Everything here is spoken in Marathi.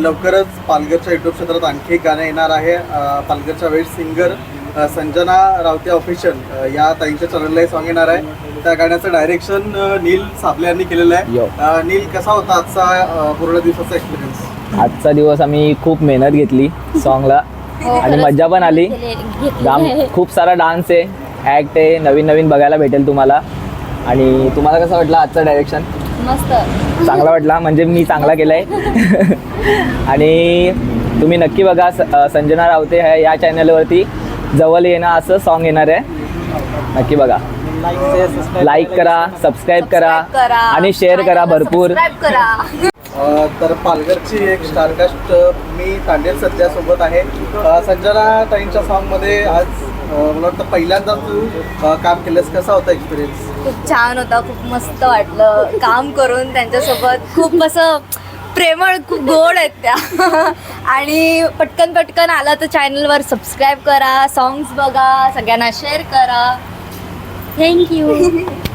लवकरच पालघरच्या युट्यूब क्षेत्रात आणखी एक गाणं येणार आहे. पालघरच्या वेळ सिंगर संजना रावते ऑफिशियल या ताईंच्या चॅनलला हे सॉन्ग येणार आहे. त्या गाण्याचं डायरेक्शन नील साबले यांनी केलेलं आहे. नील कसा होता आजचा पूर्ण दिवसाचा एक्सपिरियन्स आजचा दिवस आम्ही खूप मेहनत घेतली सॉन्गला आणि मज्जा पण आली. खूप सारा डान्स आहे ॲक्ट आहे नवीन नवीन बघायला भेटेल तुम्हाला. आणि तुम्हाला कसं वाटलं आजचं डायरेक्शन मस्त. चांगला वाटला म्हणजे मी चांगला केला आहे आणि तुम्ही नक्की बघा संजना रावते ह्या या चॅनलवरती जवळ येणं असं सॉन्ग येणार आहे. नक्की बघा. लाईक करा सबस्क्राईब करा करा आणि शेअर करा भरपूर. तर पालघरची एक स्टारकास्ट मी तांडेल सध्या सोबत आहे. संजना ताईंच्या सॉन्गमध्ये आज मला वाटतं पहिल्यांदा तू काम केलंस. कसा होता एक्सपिरियन्स खूप छान होता खूप मस्त वाटलं. काम करून त्यांच्यासोबत खूप असं प्रेमळ खूप गोड आहेत त्या. आणि पटकन पटकन आला तर चॅनलवर सबस्क्राईब करा सॉंग्स बघा सगळ्यांना शेअर करा. थँक्यू